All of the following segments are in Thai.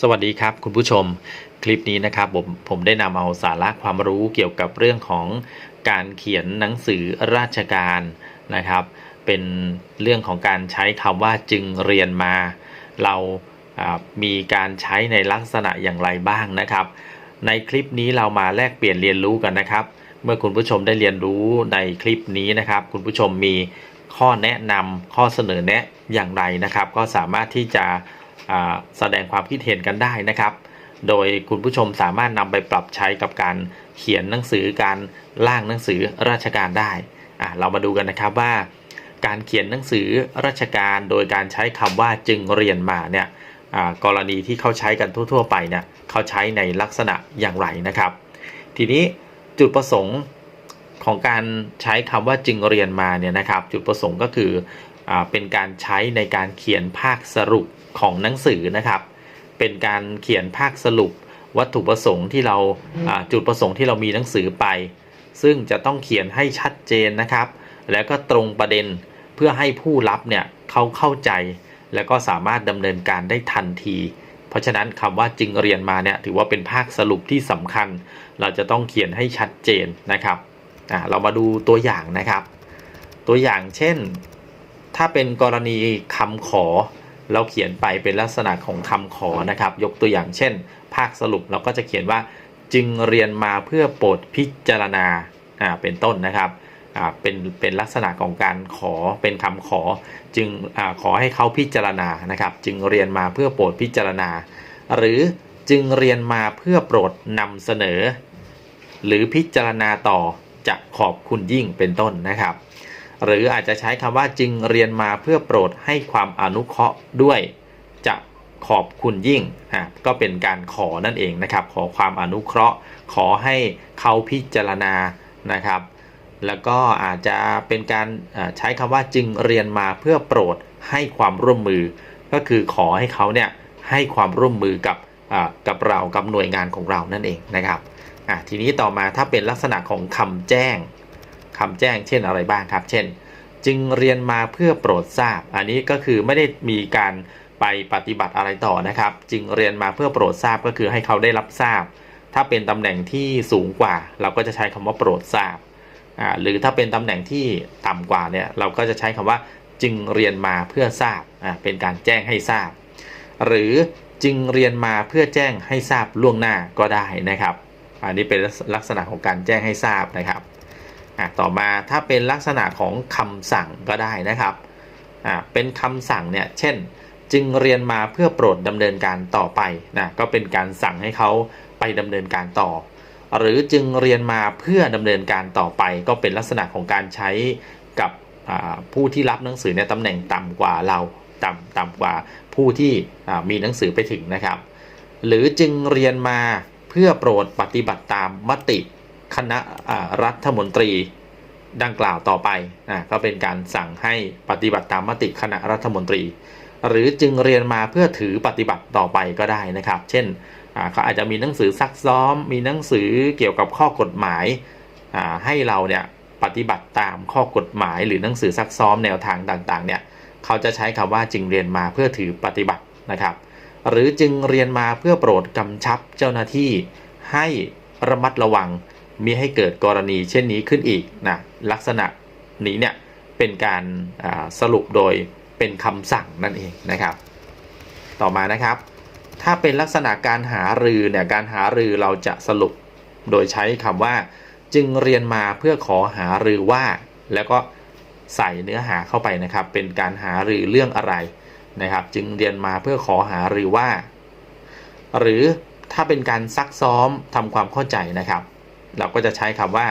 สวัสดีครับคุณผู้ชมคลิปนี้นะครับผมผมได้นำเอาสาระความรู้เกี่ยวกับเรื่องของการเขียนหนังสือราชการนะครับ เป็นเรื่องของการใช้คำว่าจึงเรียนมา เรามีการใช้ในลักษณะอย่างไรบ้างนะครับ ในคลิปนี้เรามาแลกเปลี่ยนเรียนรู้กันนะครับ เมื่อคุณผู้ชมได้เรียนรู้ในคลิปนี้นะครับ คุณผู้ชมมีข้อแนะนำข้อเสนอแนะอย่างไรนะครับ ก็สามารถที่จะ แสดงความคิดเห็นกันได้นะครับ โดยคุณผู้ชมสามารถนำไปปรับใช้กับการเขียนหนังสือการร่างหนังสือราชการได้เรามาดูกันนะครับว่า การเขียนหนังสือราชการโดยการใช้คำว่าจึงเรียนมาเนี่ยกรณีที่เขาใช้กันทั่ว ๆ ไปเนี่ยเขาใช้ในลักษณะอย่างไรนะครับ ทีนี้จุดประสงค์ของการใช้คำว่าจึงเรียนมาเนี่ยนะครับ จุดประสงค์ก็คือ เป็นการใช้ในการเขียนภาคสรุปของหนังสือนะครับ เป็นการเขียนภาคสรุปวัตถุประสงค์ที่เราาจุดประสงค์ที่เรามีหนังสือไป ซึ่งจะต้องเขียนให้ชัดเจนนะครับ แล้วก็ตรงประเด็นเพื่อให้ผู้รับเนี่ยเขาเข้าใจ แล้วก็สามารถดำเนินการได้ทันที เพราะฉะนั้นคำว่าจึงเรียนมาเนี่ยถือว่าเป็นภาคสรุปที่สำคัญ เราจะต้องเขียนให้ชัดเจนนะครับเรามาดูตัวอย่างนะครับ ตัวอย่างเช่น ถ้าเป็นกรณีคำขอ เราเขียนไปเป็นลักษณะของคำขอนะครับ ยกตัวอย่างเช่น ภาคสรุปเราก็จะเขียนว่าจึงเรียนมาเพื่อโปรดพิจารณาอ่าเป็นต้นนะครับอ่าเป็นเป็นลักษณะของการขอเป็นคำขอ จึงอาขอให้เขาพิจารณานะครับ จึงเรียนมาเพื่อโปรดพิจารณา หรือจึงเรียนมาเพื่อโปรดนำเสนอ หรือพิจารณาต่อจะขอบคุณยิ่งเป็นต้นนะครับ หรืออาจจะใช้คำว่าจึงเรียนมาเพื่อโปรดให้ความอนุเคราะห์ด้วย จะขอบคุณยิ่งอะก็เป็นการขอนั่นเองนะครับ ขอความอนุเคราะห์ ขอให้เขาพิจารณานะครับ แล้วก็อาจจะเป็นการใช้คำว่าจึงเรียนมาเพื่อโปรดให้ความร่วมมือ ก็คือขอให้เขาเนี่ยให้ความร่วมมือกับกับเรากับหน่วยงานของเรานั่นเองนะครับอะทีนี้ต่อมาถ้าเป็นลักษณะของคำแจ้ง คำแจ้งเช่นอะไรบ้างครับ เช่น จึงเรียนมาเพื่อโปรดทราบ อันนี้ก็คือไม่ได้มีการไปปฏิบัติอะไรต่อนะครับ จึงเรียนมาเพื่อโปรดทราบก็คือให้เขาได้รับทราบ ถ้าเป็นตำแหน่งที่สูงกว่า เราก็จะใช้คำว่าโปรดทราบหรือถ้าเป็นตำแหน่งที่ต่ำกว่าเนี่ยเราก็จะใช้คำว่าจึงเรียนมาเพื่อทราบเป็นการแจ้งให้ทราบ หรือจึงเรียนมาเพื่อแจ้งให้ทราบล่วงหน้าก็ได้นะครับ อันนี้เป็นลักษณะของการแจ้งให้ทราบนะครับ อะต่อมาถ้าเป็นลักษณะของคำสั่งก็ได้นะครับอะเป็นคำสั่งเนี่ยเช่น จึงเรียนมาเพื่อโปรดดำเนินการต่อไปนะก็เป็นการสั่งให้เขาไปดำเนินการต่อ หรือจึงเรียนมาเพื่อดำเนินการต่อไป ก็เป็นลักษณะของการใช้กับผู้ที่รับหนังสือในตำแหน่งต่ำกว่าเราต่ำต่ำกว่าผู้ที่มีหนังสือไปถึงนะครับ หรือจึงเรียนมาเพื่อโปรดปฏิบัติตามมติ คณะรัฐมนตรีดังกล่าวต่อไปนะก็เป็นการสั่งให้ปฏิบัติตามมติคณะรัฐมนตรี หรือจึงเรียนมาเพื่อถือปฏิบัติต่อไปก็ได้นะครับ เช่นเขาอาจจะมีหนังสือซักซ้อม มีหนังสือเกี่ยวกับข้อกฎหมายให้เราเนี่ยปฏิบัติตามข้อกฎหมายหรือหนังสือซักซ้อมแนวทางต่างๆเนี่ยเขาจะใช้คำว่าจึงเรียนมาเพื่อถือปฏิบัตินะครับ หรือจึงเรียนมาเพื่อโปรดกำชับเจ้าหน้าที่ให้ระมัดระวัง มิให้เกิดกรณีเช่นนี้ขึ้นอีกนะลักษณะนี้เนี่ยเป็นการสรุปโดยเป็นคำสั่งนั่นเองนะครับ ต่อมานะครับ ถ้าเป็นลักษณะการหารือเนี่ยการหารือเราจะสรุปโดยใช้คำว่า จึงเรียนมาเพื่อขอหารือว่า แล้วก็ใส่เนื้อหาเข้าไปนะครับ เป็นการหารือเรื่องอะไรนะครับ จึงเรียนมาเพื่อขอหารือว่า หรือถ้าเป็นการซักซ้อมทำความเข้าใจนะครับ เราก็จะใช้คำว่า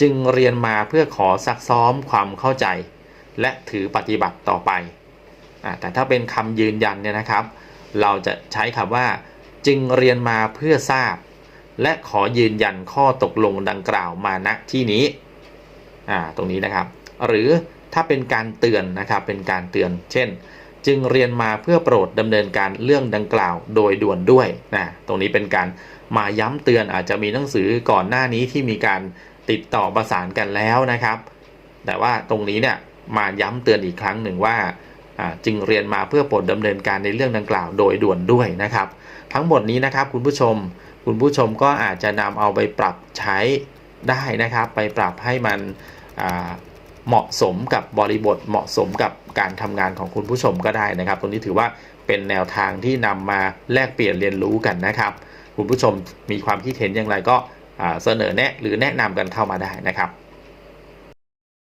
จึงเรียนมาเพื่อขอซักซ้อมความเข้าใจ และถือปฏิบัติต่อไปอแต่ถ้าเป็นคำยืนยันเนี่ยนะครับ เราจะใช้คำว่า จึงเรียนมาเพื่อทราบ และขอยืนยันข้อตกลงดังกล่าวมาณที่นี้ตรงนี้นะครับ หรือถ้าเป็นการเตือนนะครับเป็นการเตือน เช่น จึงเรียนมาเพื่อโปรดดำเนินการเรื่องดังกล่าวโดยด่วนด้วยนะตรงนี้เป็นการมาย้ำเตือนอาจจะมีหนังสือก่อนหน้านี้ที่มีการติดต่อประสานกันแล้วนะครับ แต่ว่าตรงนี้เนี่ยมาย้ำเตือนอีกครั้งหนึ่งว่าจึงเรียนมาเพื่อโปรดดำเนินการในเรื่องดังกล่าวโดยด่วนด้วยนะครับ ทั้งหมดนี้นะครับคุณผู้ชมคุณผู้ชมก็อาจจะนำเอาไปปรับใช้ได้นะครับ ไปปรับให้มันอ่า เหมาะสมกับบริบทเหมาะสมกับการทำงานของคุณผู้ชมก็ได้นะครับ ตรงนี้ถือว่าเป็นแนวทางที่นำมาแลกเปลี่ยนเรียนรู้กันนะครับ คุณผู้ชมมีความคิดเห็นอย่างไรก็เสนอแนะหรือแนะนำกันเข้ามาได้นะครับ